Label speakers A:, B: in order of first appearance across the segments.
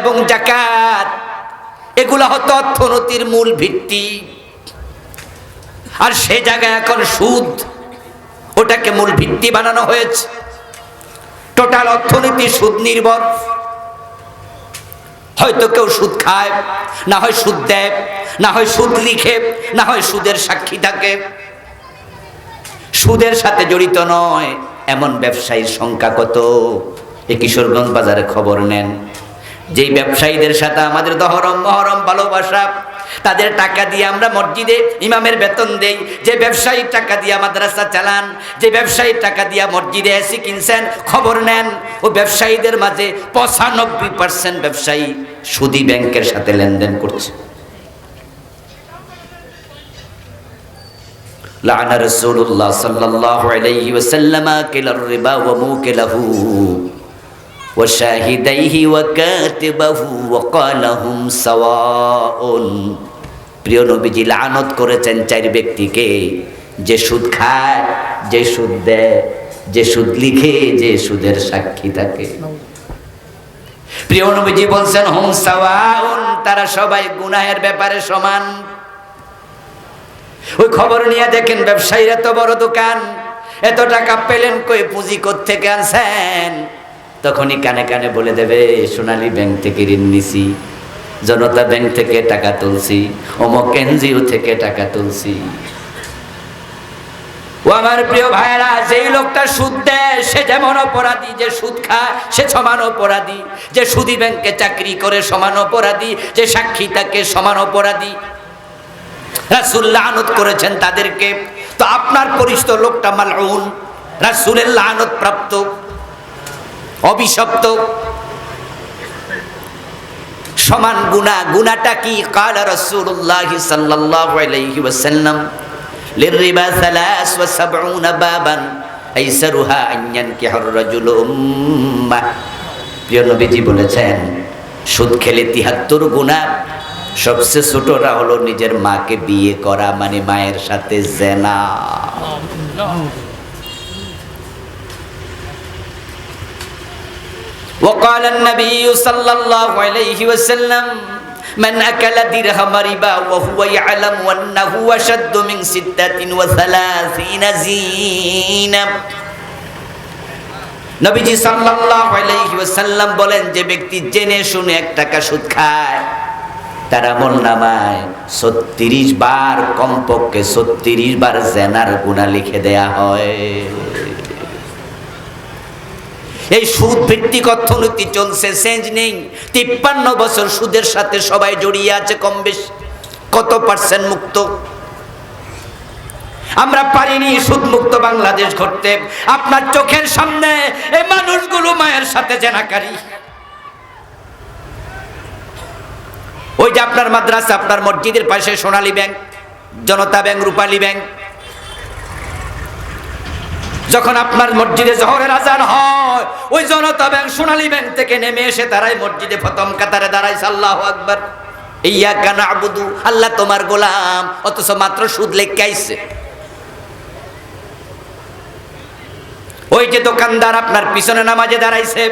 A: এবং জাকাত এগুলা হতো অর্থনীতির মূল ভিত্তি। আর সে জায়গায় এখন সুদ, ওটাকে মূল ভিত্তি বানানো হয়েছে। টোটাল অর্থনীতি সুদ নির্ভর। হয়তো কেউ সুদ খায়, না হয় সুদ দেয়, না হয় সুদ লিখে, না হয় সুদের সাক্ষী থাকে। সুদের সাথে জড়িত নয়, এমন ব্যবসায়ীর সংখ্যা কত? এই কিশোরগঞ্জ বাজারে খবর নেন। যেই ব্যবসায়ীদের সাথে আমাদের দহরম মহরম ভালোবাসা, তাদের টাকা দিয়ে আমরা মসজিদে ইমামের বেতন দেই। যে ব্যবসায়ীর টাকা দিয়ে মাদ্রাসা চালান, যে ব্যবসায়ীর টাকা দিয়ে মসজিদে এসি কিনছেন, খবর নেন। ও ব্যবসায়ীদের মাঝে পঁচানব্বই পার্সেন্ট ব্যবসায়ী সুদি ব্যাংকের সাথে লেনদেন করছে। লানা রসুল্লাহ সাল্লাহ আলাইহি ওয়াসাল্লাম, কিলার রিবা ওয়া وشاهديه وكاتبه وقال هم سواء প্রিয় নবীজি লানত করেছেন চার ব্যক্তিকে যে সুদ খায় যে সুদ দেয় যে সুদ লিখে যে সুদের সাক্ষী থাকে প্রিয় নবীজি বলছেন হুম সাওয়াউন তারা সবাই গুনাহের ব্যাপারে সমান ওই খবর নিয়ে দেখেন ব্যবসায়ীর এত বড় দোকান এত টাকা পেলেন কই পুঁজি থেকে আনছেন তখনই কানে কানে বলে দেবে, সোনালী ব্যাংক থেকে ঋণ নিছি, জনতা ব্যাংক থেকে টাকা তুলছি, অমক এনজিও থেকে টাকা তুলছি। ও আমার প্রিয় ভাইরা যেই লোকটা সুদ দেয়, সে যেমন অপরাধী, যে সুদ খায়, সে সমান অপরাধী। যে সুদি ব্যাংকে চাকরি করে, সমান অপরাধী। যে সাক্ষী তাকে সমান অপরাধী। রাসুল লানত করেছেন তাদেরকে। তো আপনার পরিচিত লোকটা মালউন, রাসুলের লানত প্রাপ্ত। অভিশপ্ত। সমান গুণা, গুণাটা কি? কালা রাসূলুল্লাহ সাল্লাল্লাহু আলাইহি ওয়াসাল্লাম, লিররিবা সালাস ওয়া সাবউনা বাবান, আইসারুহা আন ইয়ানকিহুর রাজুলু উম্মা। প্রিয় নবীজি বলেছেন, সুদ খেলে তিহাত্তর গুণা, সবচেয়ে ছোটরা হলো নিজের মাকে বিয়ে করা মানে মায়ের সাথে জেনা। وقال النبي صلى الله عليه وسلم من أكل درهم ربا وهو يعلم أنه أشد من ستة وثلاثين زينا নবীজি সাল্লাল্লাহু আলাইহি ওয়াসাল্লাম বলেন যে ব্যক্তি জেনে শুনে এক টাকা সুদ খায় তার আমল নামায় ছত্রিশ বার কমপক্ষে ছত্রিশ বার জেনার গুণা লিখে দেয়া হয় এই সুদ ভিত্তিক অর্থনীতি চলছে চেঞ্জ নেই। তিপ্পান্ন বছর সুদের সাথে সবাই জড়িয়ে আছে কম বেশি। কত পার্সেন্ট মুক্ত? আমরা পারিনি সুদ মুক্ত বাংলাদেশ ঘটতে। আপনার চোখের সামনে এই মানুষগুলো মায়ের সাথে জেনাকারী। ওই যে আপনার মাদ্রাসা, আপনার মসজিদের পাশে Sonali bank, Janata bank, Rupali bank. যখন আপনার মসজিদে জহরের আজান হয়, ওই জনতা ব্যাংক সোনালী ব্যাংক থেকে নেমে এসে তারাই মসজিদে প্রথম কাতারে দাঁড়াই সাল্লাহ আকবর। ইয়া কানা আবুদু, আল্লাহ তোমার গোলাম, অথচ মাত্র সুদ লেখকে আইছে। ওই যে দোকানদার আপনার পিছনে নামাজে দাঁড়াইছে।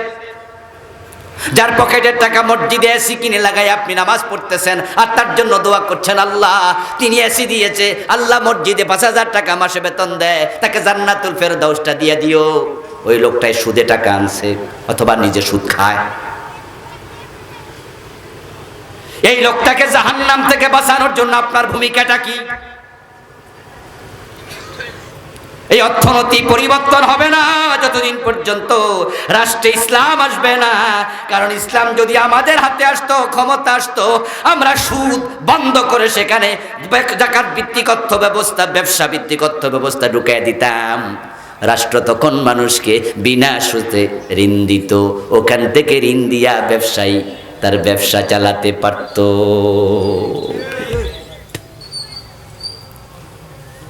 A: যার পকেটের টাকা মসজিদে এসি কিনে লাগাই আপনি নামাজ পড়তেছেন, আর তার জন্য দোয়া করছেন আল্লাহ। তিনি এসি দিয়েছে, আল্লাহ মসজিদে পাঁচ হাজার টাকা মাসে বেতন দেয়, তাকে জান্নাতুল ফের ফেরদাউসটা দিয়ে দিও। ওই লোকটাই সুদে টাকা আনছে, অথবা নিজে সুদ খায়। এই লোকটাকে জাহান্নাম থেকে বাঁচানোর জন্য আপনার ভূমিকাটা কি? এই অর্থনীতি পরিবর্তন হবে না, যতদিন পর্যন্ত রাষ্ট্রে ইসলাম আসবে না। কারণ ইসলাম যদি আমাদের হাতে আসতো, ক্ষমতা আসতো, আমরা সুদ বন্ধ করে সেখানে জাকাত ভিত্তিক অর্থ ব্যবস্থা ব্যবসা ভিত্তিক অর্থ ব্যবস্থা ঢুকিয়ে দিতাম। রাষ্ট্র তখন মানুষকে বিনা সুদে ঋণ দিত। ওখান থেকে ঋণ দিয়া ব্যবসায়ী তার ব্যবসা চালাতে পারত।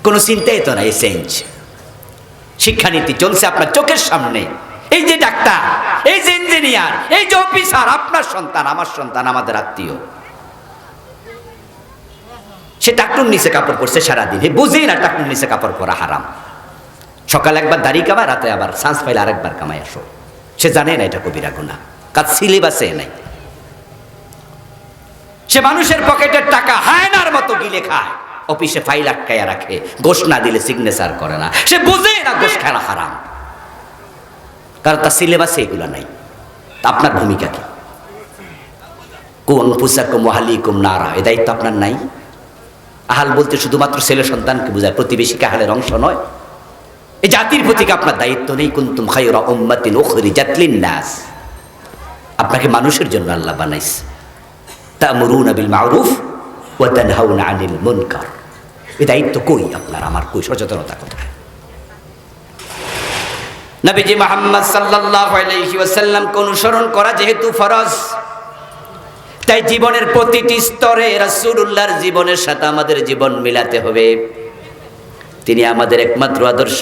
A: কোনো চিন্তাই তো না এই চেঞ্জ শিক্ষানীতি চলছে আপনার চোখের সামনে। এই যে ডাক্তার, এই যে ইঞ্জিনিয়ার এই যে অফিসার আপনার সন্তান, আমার সন্তান, আমাদের আত্মীয়। সে টাকুর নিচে কাপড় পরছে সারাদিন। হে, বুঝেই না টাকুর নিচে কাপড় পরা হারাম। সকালে একবার দাড়ি কামায়, রাতে আবার চান্স পাইলে আরেকবার কামাই আসো। সে জানে না এটা কবিরা গুণা কাজ সিলেবাসে নাই।
B: সে মানুষের পকেটের টাকা হায়নার মতো গিলে খায়। অফিসে ফাইল আটকাইয়া রাখে, গোশ না দিলে সিগনেচার করে না। সে বুঝে না গোশ খেলা হারাম। কারণ তার সিলেবাসে এগুলো নাই। তা আপনার ভূমিকা কি? কোন পুসাকুম ওয়াহালিকুম নারা, এ দায়িত্ব আপনার নাই? আহাল বলতে শুধুমাত্র ছেলে সন্তানকে বোঝায় প্রতিবেশীকে আহালের অংশ নয়। এই জাতির প্রতি আপনার দায়িত্ব নেই? কুন্তুম খায়রা উম্মাতিন উখরিজাত নাস আপনাকে মানুষের জন্য আল্লাহ বানাইছে। তা'মুরুনা বিল মা'রুফ। ওয়া তানহাউনা আনিল মুনকার এই দায়িত্ব কই আপনার? আমার কই সচেতনতা কোথায়? নবীজি মুহাম্মদ সাল্লাল্লাহু আলাইহি ওয়াসাল্লামকে অনুসরণ করা যেহেতু ফরজ, তাই জীবনের প্রতিটি স্তরে রাসূলুল্লাহর জীবনের সাথে আমাদের জীবন মিলাতে হবে। তিনি আমাদের একমাত্র আদর্শ,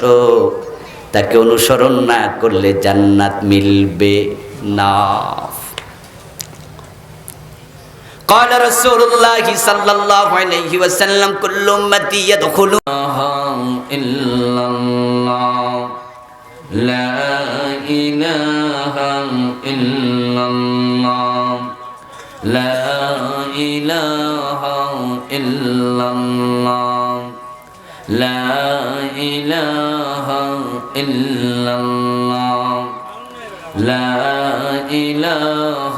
B: তাকে অনুসরণ না করলে জান্নাত মিলবে না। قال رسول الله صلى الله عليه وسلم كل امتي يدخل
C: إلا الله لا إله إلا الله لا إله إلا الله لا إله إلا الله لا إله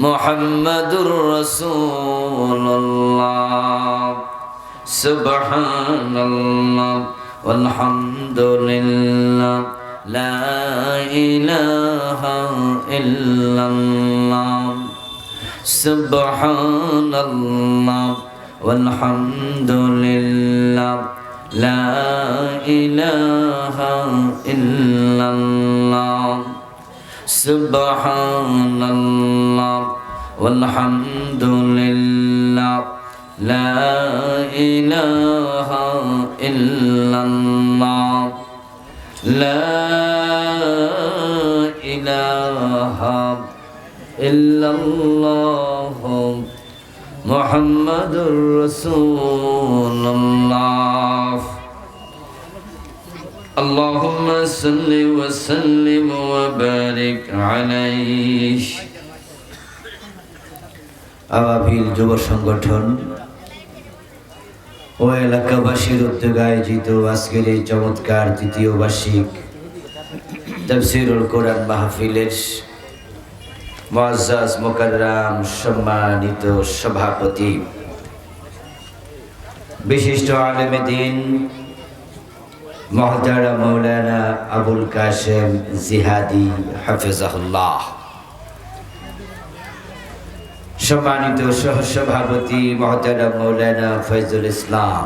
C: محمد رسول الله. سبحان الله والحمد لله لا إله إلا الله سبحان الله والحمد لله لا إله إلا الله سبحان الله والحمد لله لا إله إلا الله لا إله إلا الله محمد رسول الله اللهم صل وسلم وبارك عليه.
A: আবাবিল যুব সংগঠন ও এলাকাবাসীর উদ্যোগে আয়োজিত আজকের এই চমৎকার দ্বিতীয় বার্ষিক তফসিরুল কোরআন মাহফিলের মুআজ্জাজ মোকাররাম সম্মানিত সভাপতি। বিশিষ্ট আলেমে দিন মহতারা মৌলানা আবুল কাশেম জিহাদি হাফেজাহুল্লাহ। সম্মানিত সহসভাপতি মহতারা মৌলানা ফৈজুল ইসলাম।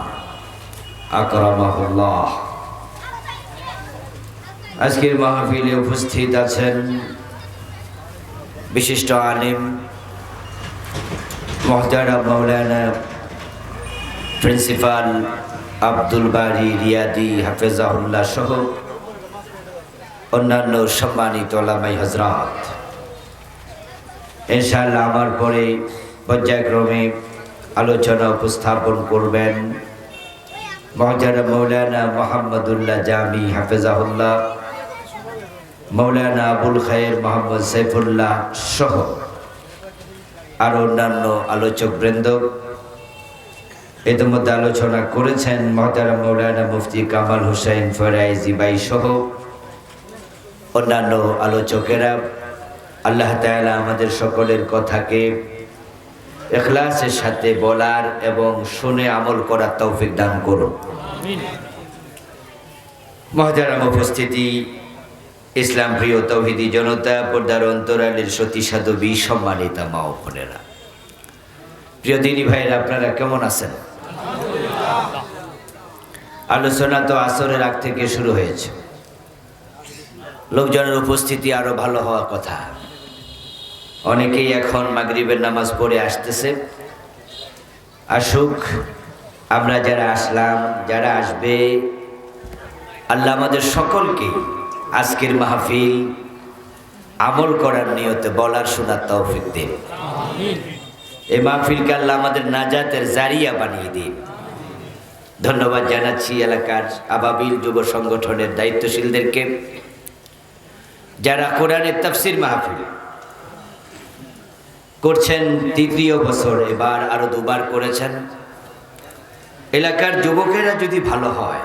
A: আকরামাহুল্লাহ। আজকের মাহফিলে উপস্থিত আছেন বিশিষ্ট আলিম মহতারা মৌলানা প্রিন্সিপাল আব্দুল বারি রিয়াদি হাফেজাহুল্লাহ সহ অন্যান্য সম্মানিত ওলামাই হজরত ইনশাআল্লাহ আমার পরে পর্যায়ক্রমে আলোচনা উপস্থাপন করবেন। মহাজারা মৌলানা মোহাম্মদুল্লাহ জামি হাফেজাহুল্লাহ, মৌলানা আবুল খায়ের মোহাম্মদ সাইফুল্লাহ সহ আর অন্যান্য আলোচক বৃন্দ ইতিমধ্যে আলোচনা করেছেন মহতারা মৌলানা মুফতি কামাল হুসাইন ফরাইজি বাই সহ অন্যান্য আলোচকেরা। আল্লাহ তাআলা আমাদের সকলের কথাকে এখলাসের সাথে বলার এবং শুনে আমল করার তৌফিক দান করুন। মহতারাম উপস্থিতি, ইসলাম প্রিয় তৌহিদি জনতা, পর্দার অন্তরালের সতী সাধবী সম্মানিতা মা ও বোনেরা। প্রিয় দিনী ভাইয়েরা, আপনারা কেমন আছেন? আলোচনা তো আসরের আগ থেকে শুরু হয়েছে। লোকজনের উপস্থিতি আরও ভালো হওয়ার কথা। অনেকেই এখন মাগরিবের নামাজ পড়ে আসতেছে। আসুক, আমরা যারা আসলাম, যারা আসবে, আল্লাহ আমাদের সকলকে আজকের মাহফিল আমল করার নিয়তে বলার শোনার তৌফিক দিন। এই মাহফিলকে আল্লাহ আমাদের নাজাতের জারিয়া বানিয়ে দিন। ধন্যবাদ জানাচ্ছি এলাকার আবাবিল যুব সংগঠনের দায়িত্বশীলদেরকে, যারা কোরআনের তাফসির মাহফিল করছেন তৃতীয় বছর, এবার আরও দুবার করেছেন। এলাকার যুবকেরা যদি ভালো হয়,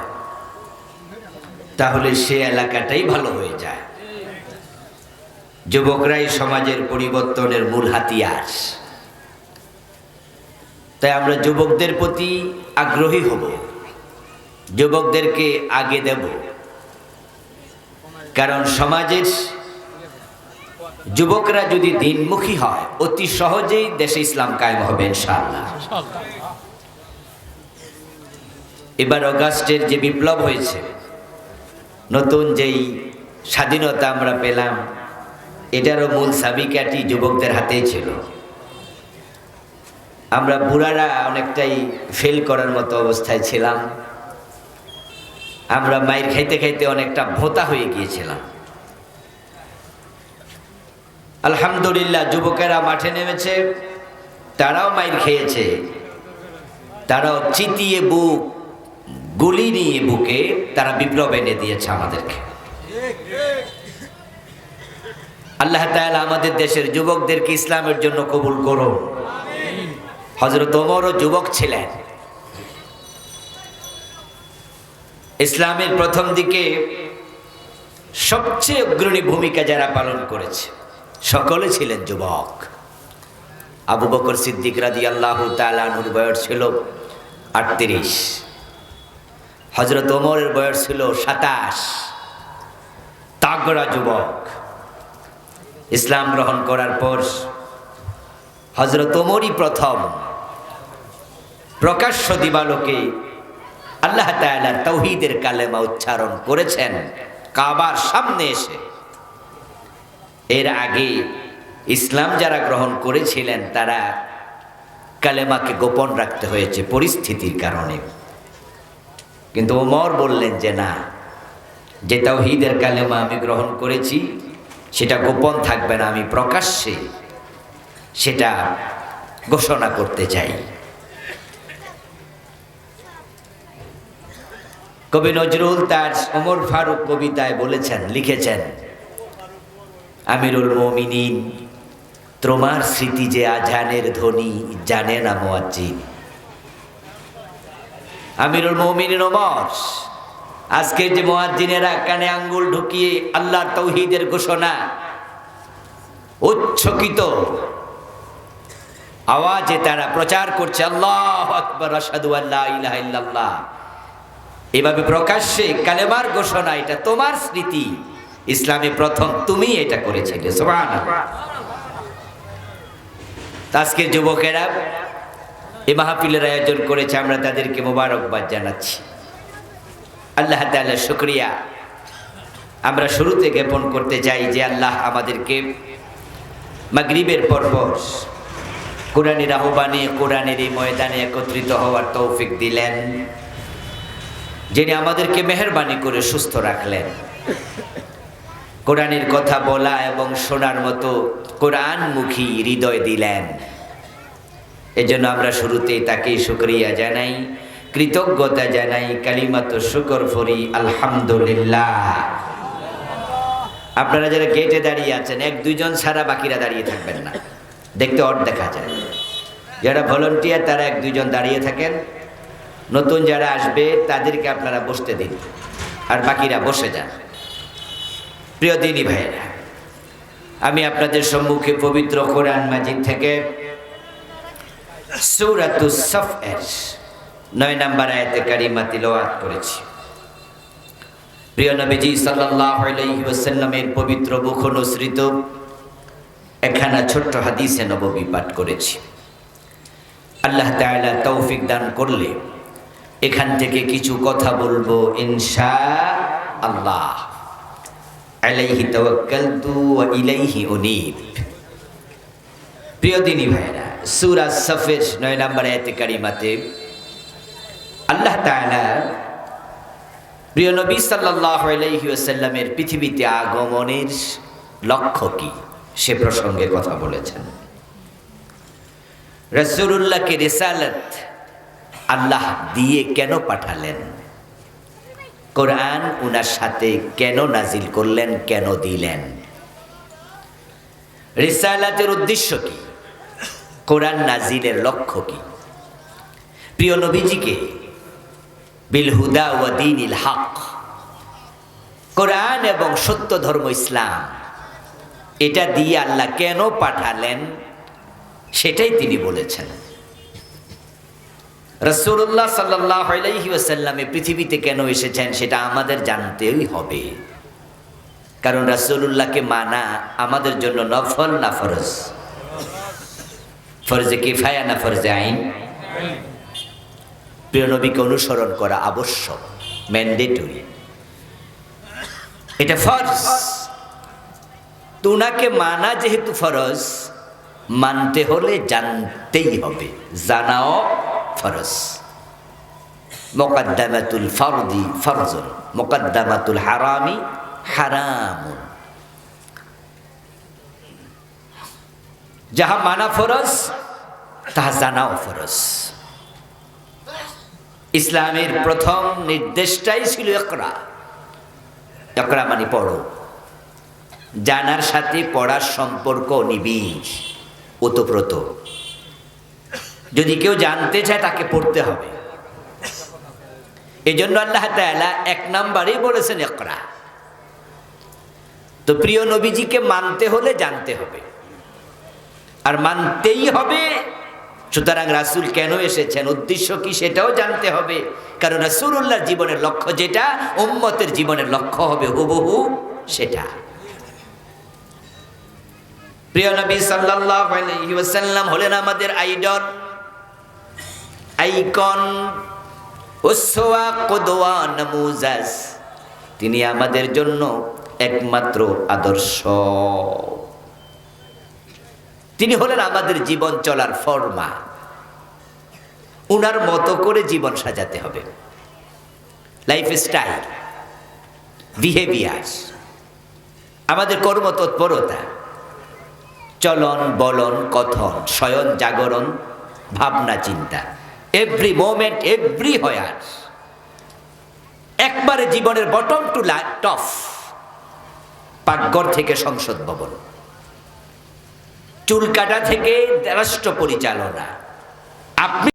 A: তাহলে সে এলাকাটাই ভালো হয়ে যায়। যুবকরাই সমাজের পরিবর্তনের মূল হাতিয়ার। তাই আমরা যুবকদের প্রতি আগ্রহী হব। যুবকদেরকে আগে দেব। কারণ সমাজের যুবকরা যদি দিনমুখী হয়, অতি সহজেই দেশে ইসলাম কায়েম হবে, ইনশাআল্লাহ। এবার অগাস্টের যে বিপ্লব হয়েছে, নতুন যেই স্বাধীনতা আমরা পেলাম, এটারও মূল সাবিকাটি যুবকদের হাতেই ছিল। আমরা বুড়ারা অনেকটাই ফেল করার মতো অবস্থায় ছিলাম। আমরা মায়ের খাইতে খাইতে অনেকটা ভোতা হয়ে গিয়েছিলাম। আলহামদুলিল্লাহ, যুবকেরা মাঠে নেমেছে, তারাও মাইর খেয়েছে। তারাও চিতিয়ে বুক, গুলি নিয়ে বুকে তারা বিপ্লব এনে দিয়েছে আমাদেরকে। আল্লাহ তাআলা আমাদের দেশের যুবকদেরকে ইসলামের জন্য কবুল করুন। হজরত ওমরও যুবক ছিলেন। ইসলামের প্রথম দিকে সবচেয়ে অগ্রণী ভূমিকা যারা পালন করেছে সকলে ছিলেন যুবক। আবু বকর সিদ্দিক রাদি আল্লাহ তালুর বয়স ছিল আটত্রিশ। হজরত ওমরের বয়স ছিল সাতাশ। তাগড়া যুবক। ইসলাম গ্রহণ করার পর হজরত ওমরই প্রথম প্রকাশ্য দিবালোকে আল্লাহ তাআলা তৌহিদের কালেমা উচ্চারণ করেছেন। কাবার সামনে এসে এর আগে ইসলাম যারা গ্রহণ করেছিলেন, তারা কালেমাকে গোপন রাখতে হয়েছে পরিস্থিতির কারণে। কিন্তু ওমর বললেন যে, না, যে তাওহীদের কালেমা আমি গ্রহণ করেছি, সেটা গোপন থাকবে না, আমি প্রকাশ্যে সেটা ঘোষণা করতে চাই। কবি নজরুল তার ওমর ফারুক কবিতায় বলেছেন, লিখেছেন আমিরুল মমিনিন, তোমার স্মৃতি যে আজানের ধ্বনি, জানে না মোয়াজ্জিন। আমিরুল মমিনিন ওমর, আজকে যে মোয়াজ্জিনেরা কানে আঙ্গুল ঢুকিয়ে আল্লাহর তৌহিদের ঘোষণা উচ্ছকিত আওয়াজে তারা প্রচার করছে, আল্লাহ আকবর আসাদু আল্লাহ ইলাহা এভাবে প্রকাশ্যে কালেমার ঘোষণা, এটা তোমার স্মৃতি। ইসলামে প্রথম তুমি এটা করেছিলে, সুবহানাল্লাহ। আজকের যুবকেরা এই মাহফিলের আয়োজন করেছে, আমরা তাদেরকে মোবারকবাদ জানাচ্ছি। আল্লাহ তাআলা শুক্রিয়া। আমরা শুরুতে জ্ঞাপন করতে চাই যে আল্লাহ আমাদেরকে মাগরিবের পর্ব কোরআনের আহ্বানে, কোরআনের এই ময়দানে একত্রিত হওয়ার তৌফিক দিলেন, যিনি আমাদেরকে মেহরবানি করে সুস্থ রাখলেন। কোরআনের কথা বলা এবং শোনার মতো কোরআনমুখী হৃদয় দিলেন। এজন্য আমরা শুরুতেই তাকে শুক্রিয়া জানাই, কৃতজ্ঞতা জানাই, কালিমাত শুকর ফরি আলহামদুলিল্লাহ। আপনারা যারা গেটে দাঁড়িয়ে আছেন, এক দুইজন ছাড়া বাকিরা দাঁড়িয়ে থাকবেন না। দেখতে অট দেখা যায়। যারা ভলেন্টিয়ার, তারা এক দুইজন দাঁড়িয়ে থাকেন। নতুন যারা আসবে, তাদেরকে আপনারা বসতে দিন। আর বাকিরা বসে যান। প্রিয় দিনী ভাইয়েরা, আমি আপনাদের সম্মুখে পবিত্র কোরআন মাজিদ থেকে সৌরাতুস সফের নয় নাম্বার আয়াতে কারিমা তিলাওয়াত করেছি। প্রিয় নবীজি সাল্লাল্লাহু আলাইহি ওয়াসাল্লামের পবিত্র মুখ অনুসৃত একখানা ছোট্ট হাদিসে নববী পাঠ করেছি। আল্লাহ তাআলা তৌফিক দান করলে এখান থেকে কিছু কথা বলব ইনশা আল্লাহ। আলাইহি তাওয়াক্কালতু ওয়া ইলাইহি উনীব। প্রিয় দিনী ভাইরা সুরা সফের নয় নম্বর আয়াতে কারিমাতে আল্লাহ তাআলা প্রিয় নবী সাল্লাল্লাহু আলাইহি ওয়াসাল্লামের পৃথিবীতে আগমনের লক্ষ্য কি? সে প্রসঙ্গে কথা বলেছেন। রাসূলুল্লাহকে রিসালাত আল্লাহ দিয়ে কেন পাঠালেন? কোরআন উনার সাথে কেন নাজিল করলেন, কেন দিলেন? রিসালাতের উদ্দেশ্য কি? কোরআন নাজিলের লক্ষ্য কি? প্রিয় নবীজিকে বিল হুদা ও দিনিল হক, কোরআন এবং সত্য ধর্ম ইসলাম, এটা দিয়ে আল্লাহ কেন পাঠালেন, সেটাই তিনি বলেছেন। রসুল্লাহ সাল্লাহ পৃথিবীতে কেন এসেছেন সেটা আমাদের জানতেই হবে। কারণ রাসূলুল্লাহকে মানা আমাদের জন্য নফল না ফরজ? ফরজে কিফায়া না ফরজে আইন? প্রিয় নবীকে অনুসরণ করা আবশ্যক, ম্যান্ডেটরি। এটা ফরজ। তোনাকে মানা যেহেতু ফরজ, মানতে হলে জানতেই হবে। জানাও ফরজ। মোকাদ্দামাতুল ফরদি ফরজুন, মোকাদ্দামাতুল হারামি হারামুন। যাহা মানা ফরজ, তাহা জানাও ফরজ। ইসলামের প্রথম নির্দেশটাই ছিল একরা একরা মানে পড়ো। জানার সাথে পড়ার সম্পর্ক নিবিড়, ওতপ্রোত। যদি কেউ জানতে চায় তাকে পড়তে হবে। এই জন্য আল্লাহ তাআলা এক নাম্বারেই বলেছেন একরা তো প্রিয় নবীজিকে মানতে হলে জানতে হবে। আর মানতেই হবে, সুতরাং রাসূল কেন এসেছেন, উদ্দেশ্য কি সেটাও জানতে হবে। কারণ রাসূলুল্লাহর জীবনের লক্ষ্য যেটা, উম্মতের জীবনের লক্ষ্য হবে হুবহু সেটা। প্রিয় নবী আলাইহি হলেন আমাদের আইডল। আইকন উসওয়া কুদওয়া নমুজাজ। তিনি আমাদের জন্য একমাত্র আদর্শ। তিনি হলেন আমাদের জীবন চলার ফর্মা। উনার মতো করে জীবন সাজাতে হবে। লাইফ স্টাইল বিহেভিয়ার আমাদের কর্মতৎপরতা, চলন, বলন, কথন, শয়ন, জাগরণ, ভাবনা, চিন্তা। এভরি মোমেন্ট এভরি হয়ার একবারে জীবনের বটম টু টফ পাকঘর থেকে সংসদ ভবন। চুল কাটা থেকে রাষ্ট্র পরিচালনা। আপনি